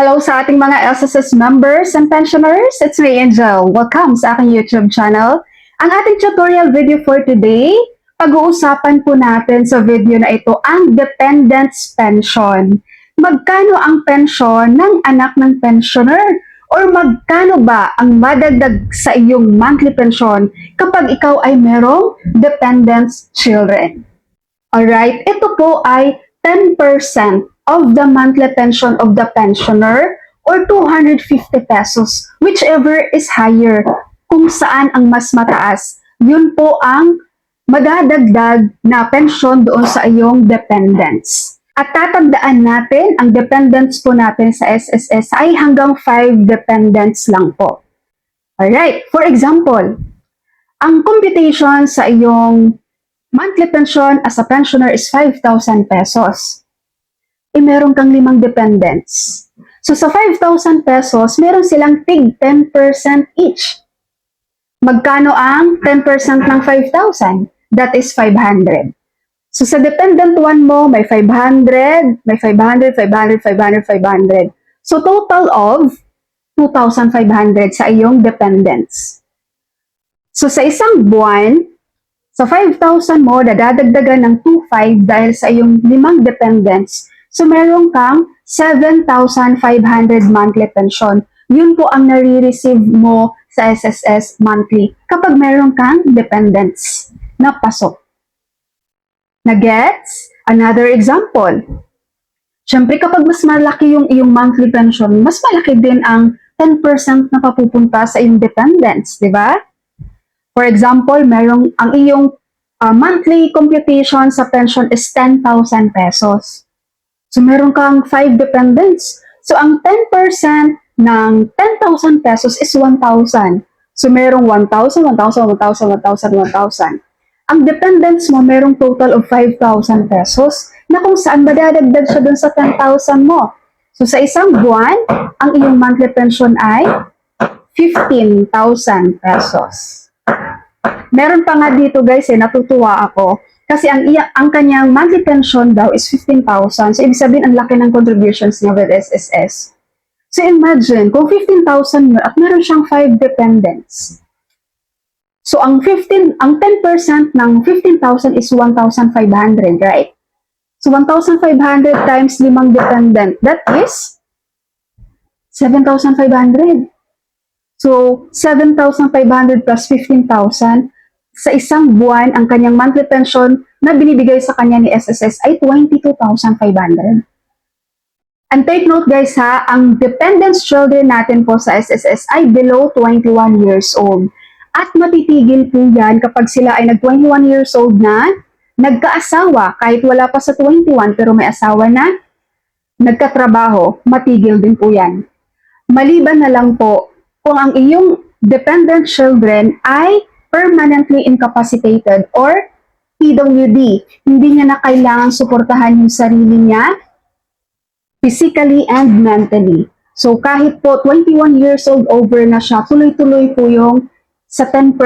Hello sa ating mga SSS members and pensioners. It's me, Angel. Welcome sa aking YouTube channel. Ang ating tutorial video for today, pag-uusapan po natin sa video na ito ang dependence pension. Magkano ang pensyon ng anak ng pensioner? Or magkano ba ang madagdag sa iyong monthly pension kapag ikaw ay merong dependence children? Alright, ito po ay 10% of the monthly pension of the pensioner or 250 pesos, whichever is higher. Kung saan ang mas mataas, yun po ang madadagdag na pensyon doon sa iyong dependents. At tatandaan natin, ang dependents po natin sa SSS ay hanggang 5 dependents lang po. Alright, for example, ang computation sa iyong monthly pension as a pensioner is 5,000 pesos. E meron kang limang dependents. So sa 5,000 pesos, meron silang tig 10% each. Magkano ang 10% ng 5,000? That is 500. So sa dependent one mo, may 500, may 500, 500, 500, 500. So total of 2,500 sa iyong dependents. So sa isang buwan, sa 5,000 mo, dadadagdagan ng 2,500 dahil sa iyong limang dependents. So meron kang 7,500 monthly pension. Yun po ang nare-receive mo sa SSS monthly kapag meron kang dependents na pasok. Na-gets? Another example. Siyempre, kapag mas malaki yung iyong monthly pension, mas malaki din ang 10% na papupunta sa iyong dependents, di ba? For example, merong ang iyong uh, monthly computation sa pension is 10,000 pesos. So, meron kang 5 dependents. So, ang 10% ng 10,000 pesos is 1,000. So, merong 1,000, 1,000, 1,000, 1,000, 1,000 ang dependents mo merong total of 5,000 pesos na kung saan madadagdag siya dun sa 10,000 mo. So sa isang buwan, ang iyong monthly pension ay 15,000 pesos. Meron pa nga dito guys eh, natutuwa ako. Kasi ang, iya, ang kanyang monthly pension daw is 15,000. So ibig sabihin, ang laki ng contributions niya with SSS. So imagine, kung 15,000 at meron siyang 5 dependents. So, ang 15, ang 10% ng 15,000 is 1,500, right? So, 1,500 times limang dependent, that is 7,500. So, 7,500 plus 15,000, sa isang buwan, ang kanyang monthly pension na binibigay sa kanya ni SSS ay 22,500. And take note guys ha, ang dependents children natin po sa SSS ay below 21 years old. At matitigil po yan kapag sila ay nag-21 years old na, nagkaasawa, kahit wala pa sa 21 pero may asawa na, nagkatrabaho, matigil din po yan. Maliban na lang po kung ang iyong dependent children ay permanently incapacitated or PWD. Hindi niya na kailangan suportahan yung sarili niya physically and mentally. So kahit po 21 years old over na siya, tuloy-tuloy po yung sa 10%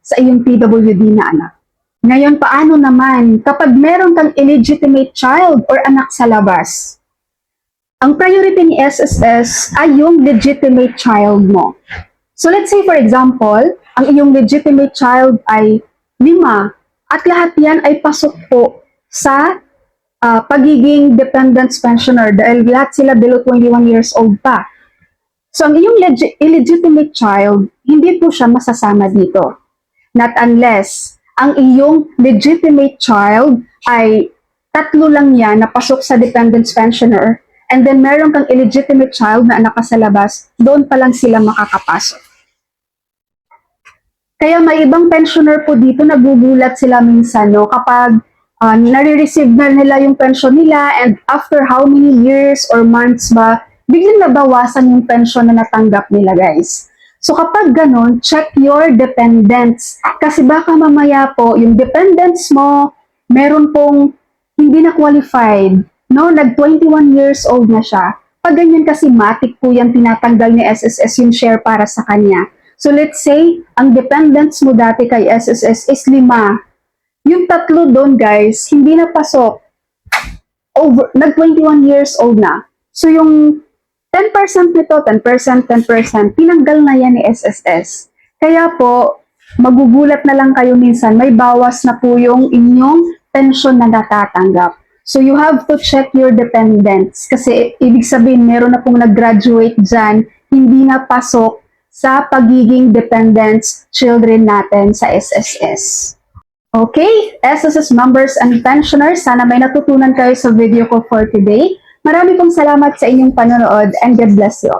sa iyong PWD na anak. Ngayon, paano naman kapag meron kang illegitimate child or anak sa labas? Ang priority ni SSS ay yung legitimate child mo. So let's say for example, ang iyong legitimate child ay lima at lahat yan ay pasok po sa uh, pagiging dependent pensioner dahil lahat sila below 21 years old pa. So ang iyong legi- illegitimate child, hindi po siya masasama dito. Not unless ang iyong legitimate child ay tatlo lang yan na pasok sa dependent pensioner and then meron kang illegitimate child na anak ka sa labas, doon pa lang sila makakapasok. Kaya may ibang pensioner po dito, nagugulat sila minsan, no, kapag uh, nare-receive na nila yung pension nila and after how many years or months ba, biglang nabawasan yung pension na natanggap nila, guys. So kapag ganun, check your dependents. Kasi baka mamaya po, yung dependents mo, meron pong hindi na qualified, no? Nag 21 years old na siya. Pag ganyan kasi matik po yan tinatanggal ni SSS yung share para sa kanya. So let's say, ang dependents mo dati kay SSS is lima. Yung tatlo doon guys, hindi na pasok. Over, nag 21 years old na. So yung 10% nito, 10%, 10%, tinanggal na yan ni SSS. Kaya po, magugulat na lang kayo minsan, may bawas na po yung inyong pension na natatanggap. So you have to check your dependents kasi ibig sabihin meron na pong nag-graduate dyan, hindi na pasok sa pagiging dependents children natin sa SSS. Okay, SSS members and pensioners, sana may natutunan kayo sa video ko for today. Marami pong salamat sa inyong panonood and God bless you.